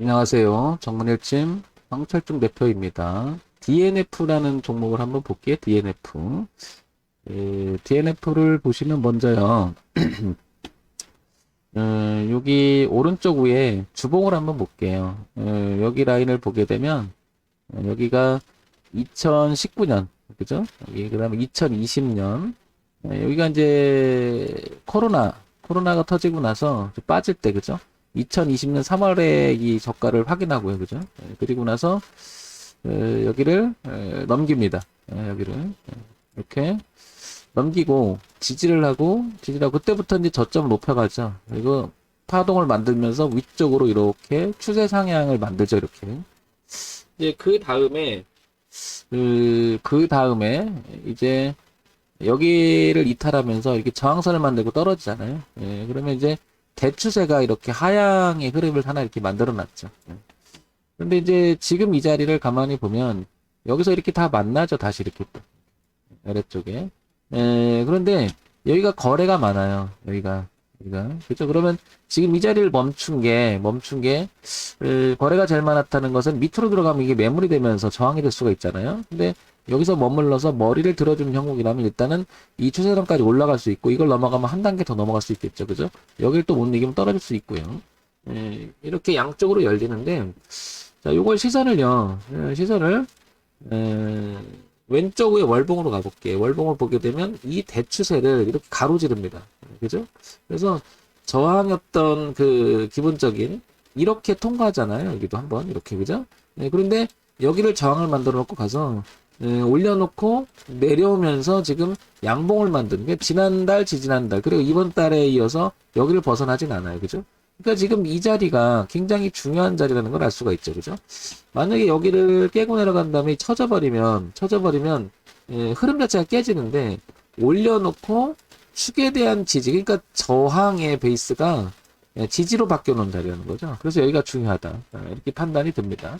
안녕하세요. 정문일침 황철중 대표입니다. DNF라는 종목을 한번 볼게요. DNF. 에, DNF를 보시면 먼저요. 어, 여기 오른쪽 위에 주봉을 한번 볼게요. 어, 여기 라인을 보게 되면 어, 여기가 2019년 그죠? 여기 그다음에 2020년 여기가 이제 코로나 코로나가 터지고 나서 좀 빠질 때 그죠? 2020년 3월에 이 저가를 확인하고요, 그죠? 예, 그리고 나서 에, 여기를 에, 넘깁니다. 예, 여기를 예, 이렇게 넘기고 지지를 하고 지지를 하고 그때부터 이제 저점을 높여가죠. 그리고 파동을 만들면서 위쪽으로 이렇게 추세 상향을 만들죠, 이렇게. 이제 그 다음에 그, 그 다음에 이제 여기를 이탈하면서 이렇게 저항선을 만들고 떨어지잖아요. 예, 그러면 이제 대추세가 이렇게 하향의 흐름을 하나 이렇게 만들어 놨죠. 근데 이제 지금 이 자리를 가만히 보면 여기서 이렇게 다 만나죠. 다시 이렇게 또. 아래쪽에. 에, 그런데 여기가 거래가 많아요. 여기가. 여기가. 그죠? 그러면 지금 이 자리를 멈춘 게, 멈춘 게, 에, 거래가 제일 많았다는 것은 밑으로 들어가면 이게 매물이 되면서 저항이 될 수가 있잖아요. 근데 여기서 머물러서 머리를 들어주는 형국이라면 일단은 이 추세선까지 올라갈 수 있고 이걸 넘어가면 한 단계 더 넘어갈 수 있겠죠. 그죠? 여기를 또못 이기면 떨어질 수 있고요. 예, 이렇게 양쪽으로 열리는데 자, 요걸 시선을요. 예, 시선을 에, 왼쪽 에 월봉으로 가볼게요. 월봉을 보게 되면 이 대추세를 이렇게 가로지릅니다. 그죠? 그래서 저항이었던 그 기본적인 이렇게 통과하잖아요. 여기도 한번 이렇게 그죠? 예, 그런데 여기를 저항을 만들어 놓고 가서 예, 올려놓고 내려오면서 지금 양봉을 만드는 게 지난달, 지지난달 그리고 이번 달에 이어서 여기를 벗어나진 않아요, 그죠? 그러니까 지금 이 자리가 굉장히 중요한 자리라는 걸 알 수가 있죠, 그죠? 만약에 여기를 깨고 내려간 다음에 쳐져버리면 쳐져버리면 예, 흐름 자체가 깨지는데 올려놓고 축에 대한 지지, 그러니까 저항의 베이스가 예, 지지로 바뀌어놓은 자리라는 거죠. 그래서 여기가 중요하다 아, 이렇게 판단이 듭니다.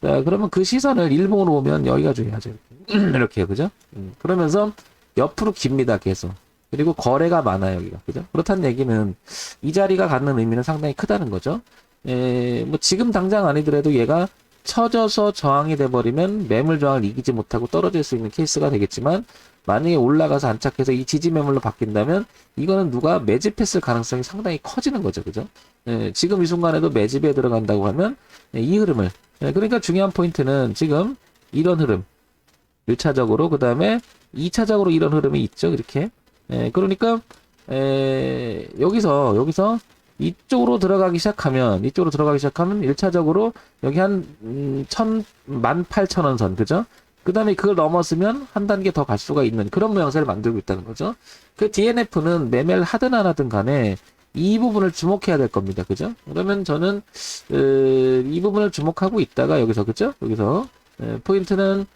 자, 그러면 그 시선을 일봉으로 보면 여기가 중요하죠. 이렇게, 그죠? 음, 그러면서 옆으로 깁니다, 계속. 그리고 거래가 많아요, 여기가. 그죠? 그렇다는 얘기는 이 자리가 갖는 의미는 상당히 크다는 거죠. 에, 뭐 지금 당장 아니더라도 얘가 쳐져서 저항이 돼버리면 매물 저항을 이기지 못하고 떨어질 수 있는 케이스가 되겠지만 만약에 올라가서 안착해서 이 지지 매물로 바뀐다면 이거는 누가 매집했을 가능성이 상당히 커지는 거죠, 그죠? 에, 지금 이 순간에도 매집에 들어간다고 하면 에, 이 흐름을 예, 그러니까 중요한 포인트는 지금 이런 흐름 1차적으로 그 다음에 2차적으로 이런 흐름이 있죠. 이렇게. 예, 그러니까 에, 여기서 여기서 이쪽으로 들어가기 시작하면 이쪽으로 들어가기 시작하면 1차적으로 여기 한 음, 천, 만 팔천 원선 그죠? 그 다음에 그걸 넘었으면 한 단계 더 갈 수가 있는 그런 모양새를 만들고 있다는 거죠. 그 DNF는 매매를 하든 안 하든 간에 이 부분을 주목해야 될 겁니다. 그죠? 그러면 저는 에, 이 부분을 주목하고 있다가 여기서 그죠? 여기서 에, 포인트는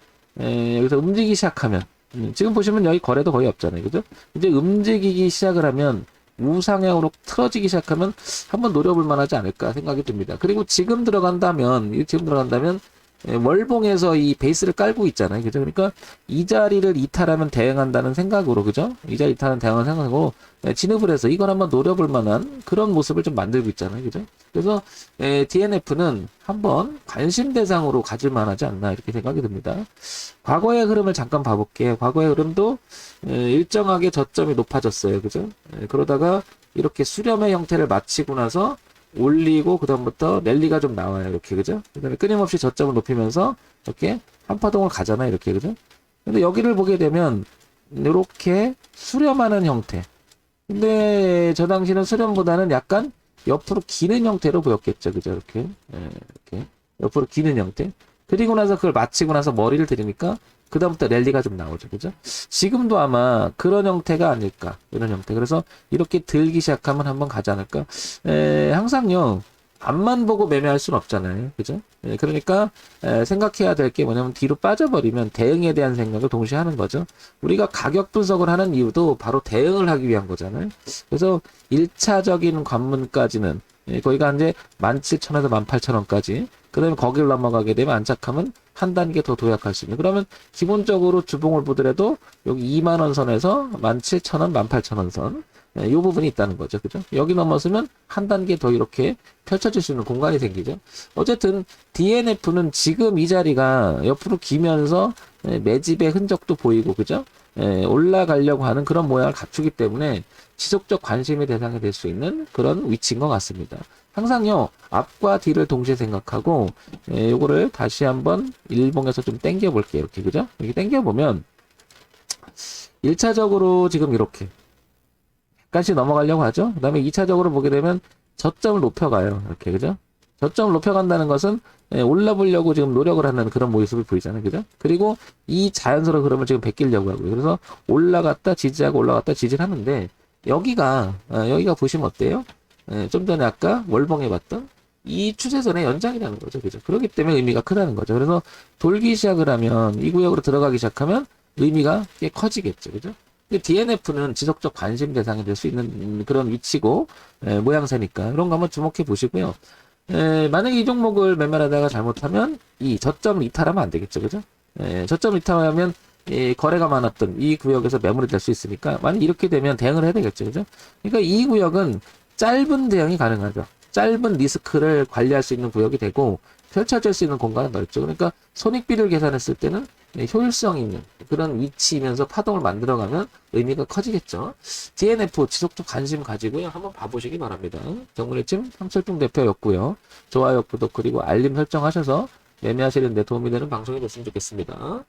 에, 여기서 움직이기 시작하면 음, 지금 보시면 여기 거래도 거의 없잖아요. 그죠? 이제 움직이기 시작을 하면 우상향으로 틀어지기 시작하면 한번 노려볼 만하지 않을까 생각이 듭니다. 그리고 지금 들어간다면 이 지금 들어간다면 에, 월봉에서 이 베이스를 깔고 있잖아요. 그죠? 그러니까 이 자리를 이탈하면 대응한다는 생각으로, 그죠? 이 자리 이탈하는 대응하는 생각으로 에, 진입을 해서 이걸 한번 노려볼 만한 그런 모습을 좀 만들고 있잖아요. 그죠? 그래서 에, DNF는 한번 관심 대상으로 가질 만하지 않나 이렇게 생각이 듭니다. 과거의 흐름을 잠깐 봐볼게요. 과거의 흐름도 에, 일정하게 저점이 높아졌어요. 그죠? 에, 그러다가 이렇게 수렴의 형태를 마치고 나서 올리고 그다음부터 랠리가 좀 나와요. 이렇게 그죠? 그다음에 끊임없이 저점을 높이면서 이렇게 한파동을 가잖아요. 이렇게 그죠? 근데 여기를 보게 되면 이렇게 수렴하는 형태. 근데 저 당시는 수렴보다는 약간 옆으로 기는 형태로 보였겠죠. 그죠? 이렇게. 예, 이렇게. 옆으로 기는 형태. 그리고 나서 그걸 마치고 나서 머리를 들이니까 그다음부터 랠리가 좀 나오죠. 그죠? 지금도 아마 그런 형태가 아닐까 이런 형태. 그래서 이렇게 들기 시작하면 한번 가지 않을까? 에, 항상요. 앞만 보고 매매할 수는 없잖아요. 그죠? 예, 그러니까 에, 생각해야 될 게 뭐냐면 뒤로 빠져버리면 대응에 대한 생각을 동시에 하는 거죠. 우리가 가격 분석을 하는 이유도 바로 대응을 하기 위한 거잖아요. 그래서 1차적인 관문까지는 예, 거기가 이제 17,000원에서 18,000원까지 그 다음에 거기를 넘어가게 되면 안착하면 한 단계 더 도약할 수 있는. 그러면 기본적으로 주봉을 보더라도 여기 2만 원 선에서 17,000원, 18,000원 선. 예, 이 부분이 있다는 거죠. 그죠? 여기 넘어서면 한 단계 더 이렇게 펼쳐질 수 있는 공간이 생기죠. 어쨌든 DNF는 지금 이 자리가 옆으로 기면서 예, 매집의 흔적도 보이고, 그죠? 예, 올라가려고 하는 그런 모양을 갖추기 때문에 지속적 관심의 대상이 될 수 있는 그런 위치인 것 같습니다. 항상요, 앞과 뒤를 동시에 생각하고, 예, 요거를 다시 한번 일봉에서 좀 당겨 볼게요. 이렇게, 그죠? 이렇게 당겨 보면, 1차적으로 지금 이렇게, 까지 넘어가려고 하죠. 그 다음에 2차적으로 보게 되면 저점을 높여가요. 이렇게, 그죠? 저점을 높여간다는 것은 예, 올라보려고 지금 노력을 하는 그런 모습을 보이잖아요. 그죠? 그리고 이 자연스러운 흐름을 지금 베끼려고 하고요. 그래서 올라갔다 지지하고 올라갔다 지지를 하는데 여기가 어, 여기가 보시면 어때요? 예, 좀 전에 아까 월봉해 봤던 이 추세선의 연장이라는 거죠. 그죠? 그렇기 때문에 의미가 크다는 거죠. 그래서 돌기 시작을 하면 이 구역으로 들어가기 시작하면 의미가 꽤 커지겠죠. 그죠? 근데 DNF는 지속적 관심 대상이 될 수 있는 음, 그런 위치고 예, 모양새니까 이런 거 한번 주목해 보시고요. 에, 만약에 이 종목을 매매하다가 잘못하면 이 저점을 이탈하면 안 되겠죠, 그죠? 에, 저점을 이탈하면 이 거래가 많았던 이 구역에서 매물이 될 수 있으니까 만약 이렇게 되면 대응을 해야 되겠죠, 그죠? 그러니까 이 구역은 짧은 대응이 가능하죠. 짧은 리스크를 관리할 수 있는 구역이 되고 펼쳐질 수 있는 공간은 넓죠. 그러니까 손익비를 계산했을 때는 네, 효율성 있는 그런 위치이면서 파동을 만들어가면 의미가 커지겠죠. DNF 지속적 관심 가지고요. 한번 봐보시기 바랍니다. 정문의팀 황철중 대표였고요. 좋아요, 구독 그리고 알림 설정하셔서 매매하시는 데 도움이 되는 방송이 됐으면 좋겠습니다.